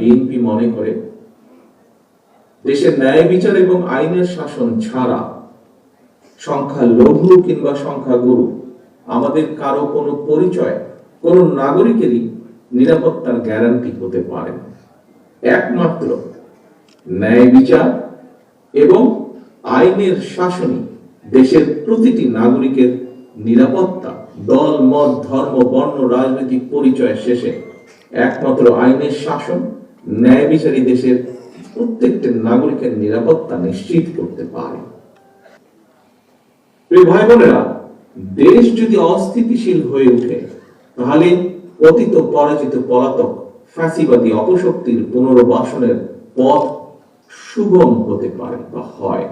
BNP মনে করে, দেশের ন্যায় বিচার এবং আইনের শাসন ছাড়া সংখ্যা লঘু কিংবা সংখ্যা গুরু, আমাদের কারও কোনো পরিচয়, কোন নাগরিকেরই নিরাপত্তার গ্যারান্টি হতে পারে একমাত্র ন্যায় বিচার এবং আইনের শাসনই দেশের প্রতিটি নাগরিকের নিরাপত্তা, দল, মত, ধর্ম, বর্ণ, রাজনৈতিক পরিচয় শেষে একমাত্র আইনের শাসন। ন্যায় বিচারী দেশের প্রত্যেকটা নাগরিকের নিরাপত্তা নিশ্চিত করতে পারে। ভাই বোনেরা, দেশ যদি অস্থিতিশীল হয়ে ওঠে, তাহলে অতীত পরাজিত পলাতক ফ্যাসিবাদী অপশক্তির পুনর্বাসনের পথ সুগম হতে পারে বা হয়।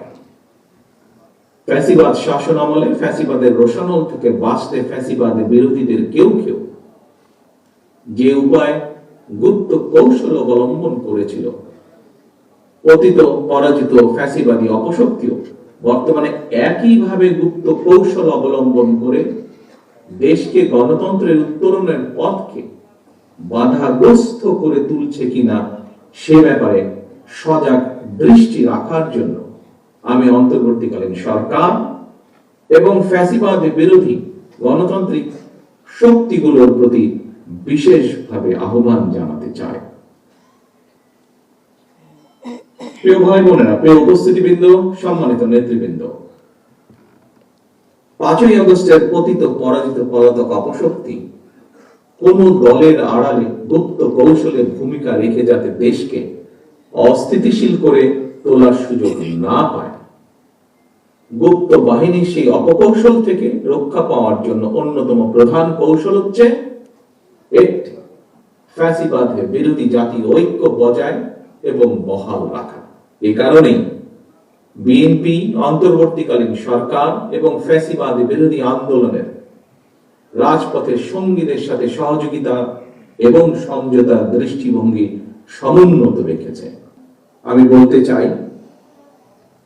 ফ্যাসিবাদ শাসন আমলে ফ্যাসিবাদের রোশানল থেকে বাঁচতে ফ্যাসিবাদের বিরোধীদের কেউ কেউ যে উপায় গুপ্ত কৌশল অবলম্বন করেছিল। অতীত, পরাজিত, ফ্যাসিবাদী, অপশক্তিও বর্তমানে একইভাবে গুপ্ত কৌশল অবলম্বন করে দেশকে গণতন্ত্রের উত্তরণের পথকে বাধাগ্রস্ত করে তুলছে কিনা সে ব্যাপারে সজাগ দৃষ্টি রাখার জন্য আমি অন্তর্বর্তীকালীন সরকার এবং ফ্যাসিবাদ বিরোধী গণতান্ত্রিক শক্তিগুলোর প্রতি বিশেষভাবে আহ্বান জানাতে চাই প্রিয় ভাই বোনেরা, প্রিয় উপস্থিতিবৃন্দ, সম্মানিত নেতৃবৃন্দ, পাঁচই আগস্টের পতিত পরাজিত পলাতক অপশক্তি কোন দলের আড়ালে গুপ্ত কৌশলের ভূমিকা রেখে যাতে দেশকে অস্থিতিশীল করে তোলার সুযোগ না পায়, গুপ্ত বাহিনী সেই অপকৌশল থেকে রক্ষা পাওয়ার জন্য অন্যতম প্রধান কৌশল হচ্ছে একটি ফ্যাসিবাদের বিরোধী জাতীয় ঐক্য বজায় এবং বহাল রাখা। এ কারণেই বিএনপি অন্তর্বর্তীকালীন সরকার এবং ফ্যাসিবাদ বিরোধী আন্দোলনের রাজপথের সঙ্গীদের সাথে সহযোগিতা এবং সমঝোতার দৃষ্টিভঙ্গি সমুন্নত রেখেছে। আমি বলতে চাই,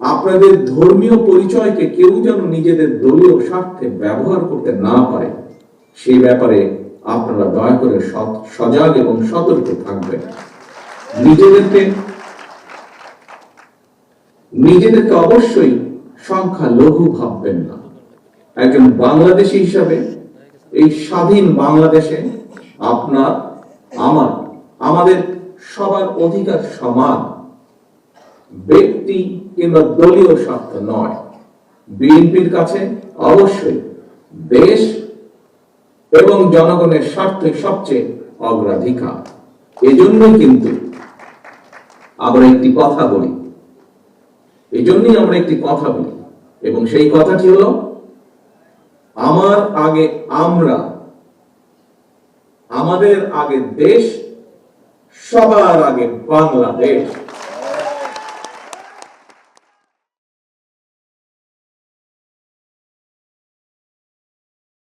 আপনাদের ধর্মীয় পরিচয়কে কেউ যেন নিজেদের দলীয় স্বার্থে ব্যবহার করতে না পারে সেই ব্যাপারে আপনারা দয়া করে সজাগ এবং সতর্ক থাকবেন। নিজেদেরকে নিজেদেরকে অবশ্যই সংখ্যা লঘু ভাববেন না। একজন বাংলাদেশী হিসাবে এই স্বাধীন বাংলাদেশে আপনার, আমার, আমাদের সবার অধিকার সমান। ব্যক্তি কিংবা দলীয় স্বার্থ নয়। বিএনপির কাছে অবশ্যই দেশ এবং জনগণের স্বার্থে সবচেয়ে অগ্রাধিকার। এজন্যই কিন্তু আমরা একটি কথা বলি। এই জন্যই আমরা একটি কথা বলি। এবং সেই কথাটি হলো, আমার আগে আমরা, আমাদের আগে দেশ, সবার আগে বাংলাদেশ।